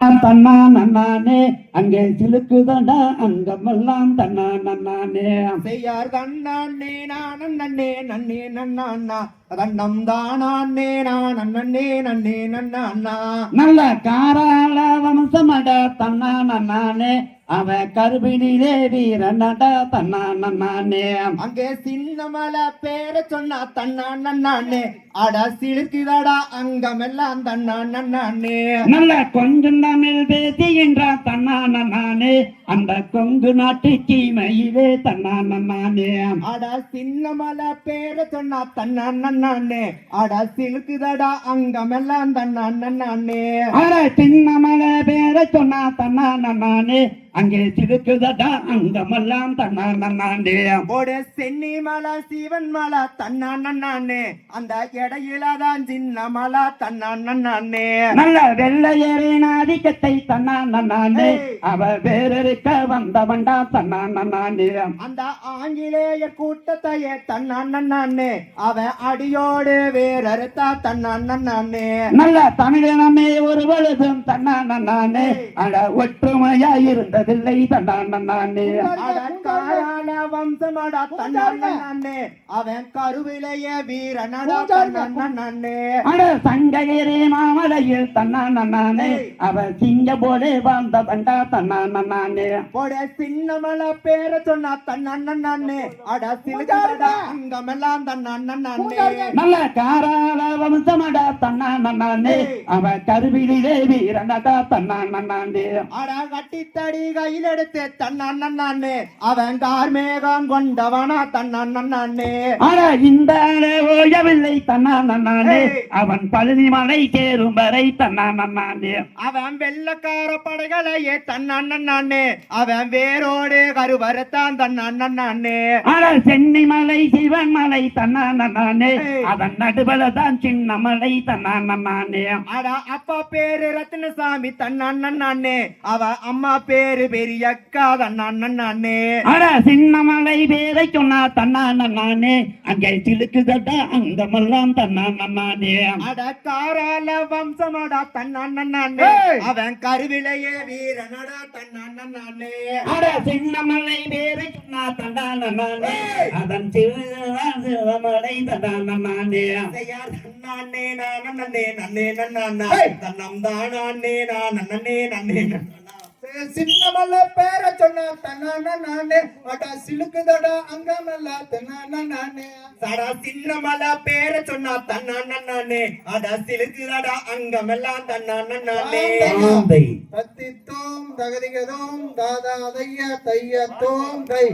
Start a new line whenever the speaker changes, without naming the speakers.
தன்னா நன்னானே அங்கே சிலுக்குதடா அங்கமெல்லாம் தன்னா நன்னானே.
செய்யார் தன்னே நான் நன்னே நன்னே நன்னா தன்னம் தானே நான் நன்னே நன்னே நன்னா
நல்ல காராள வம்சமட தன்னா நன்னானே. அவ கருபினிலே வீரனட தன்னா நன்னானே
அங்கே சின்னமல பேர சொன்னா தன்னா நன்னானே அட சிலுக்குதடா அங்கமெல்லாம் தன்னா நன்னானே
நல்ல கொஞ்சம் தமிழ் பேசுகின்ற தன்னா நன்னானே அந்த கொங்கு நாட்டு கீமையிலே தன்னா நன்னானே
அட சின்னமல பேர சொன்னா தன்னா நன்னானே அட சிலுக்குதடா அங்கமெல்லாம் தன்னா நன்னானே
அட சின்னமல பேரை சொன்னா தன்னா நன்னானே அங்கே சிலுக்குதடா அங்கமெல்லாம் தன்னா நன்னானே
ஒரு சென்னி மலை சிவன் மலை தன்னா நன்னானே அந்த இடையில தான் சின்ன மலை தன்னா நன்னானே
நல்ல வெள்ளையரின் ஆதிக்கத்தை தன்னா நன்னானே. அவ வேறறுக்க வந்தவன்டா தன்னா நன்னானே
அந்த ஆங்கிலேய கூட்டத்தையே தன்னா நன்னானே அவன் அடியோடு வேறறுத்தா தன்னா நன்னானே
நல்ல தமிழினமே ஒரு பொழுதும் தன்னா நன்னானே அட ஒற்றுமையா தன்னா நன்னானே
அடக்காரான வம்சமடா தன்னா அவன் கருவிலைய வீரனடா தன்னா
அட சங்ககிரி மாமலையில் தன்னா நன்னானே அவ சிங்க போலே வாழ்ந்தவன்டா தன்னா நன்னானே
போட சின்னமல பேர சொன்னா தன்னா அட சிலுக்கடா அங்கமெல்லாம் தன்னா
நல்ல காராள வம்சமடா தன்னா நன்னானே அவ கருவிலே வீரனடா தன்னா நன்னானே
அட கட்டித்தடி கையில் எடுத்து தன்னா நன்னானே அவன் கார்மேகம் கொண்டவனா தன்னா நன்னானே
ஆனா இந்த ஓயவில்லை தன்னா நன்னானே. அவன் பழுதி மலை சேரும் வரை தன்னா நன்னானே
அவன் வெள்ளக்கார படைகளையே தன்னா நன்னானே அவன் வேரோடு கருவறுத்தான் தன்னா நன்னானே
ஆனா சென்னி மலை சிவன் மலை தன்னா நன்னானே
ஏய்.
அதன் நடுவல தான் சின்ன மலை நன்னானே
அட அப்பா பேரு ரத்னசாமி தன்னா நன்னானே அவ அம்மா பேரு பெரியக்கா தன்னா நன்னானே
ஆனா சின்ன மலை பேரை சொன்னா தன்னா நன்னானே அங்கே சிலுக்குதட்டா அங்கமெல்லாம் தன்னா நன்னானே
அட காரால வம்சமடா தன்னா நன்னானே அவன் கருவிலையே வீரனடா தன்னா நன்னானே
அட சின்ன மலை பேரை சொன்னா தன்னா நன்னானே அதன் சிவன் சிவமலை தன்னா நன்னானே
செய்யார் தன்னானே நான் நன்னே நன்னே நன்னானா தன்னம் தானே நான் நன்னே நன்னே நன்னானா
சின்னமல்ல பேர சொன்ன தன்னான நானே. அட சிலுக்குதடா அங்கமல்ல தன்னான நானே.
சடா சின்னமல பேர சொன்னா தன்னா நன்னானே அட சிலுக்குதடா அங்கமெல்லாம் தன்னா நன்னானே
ஆந்தை
தத்தித்தோம் தகதிகதோம் தாதா தைய தைய தோம் கை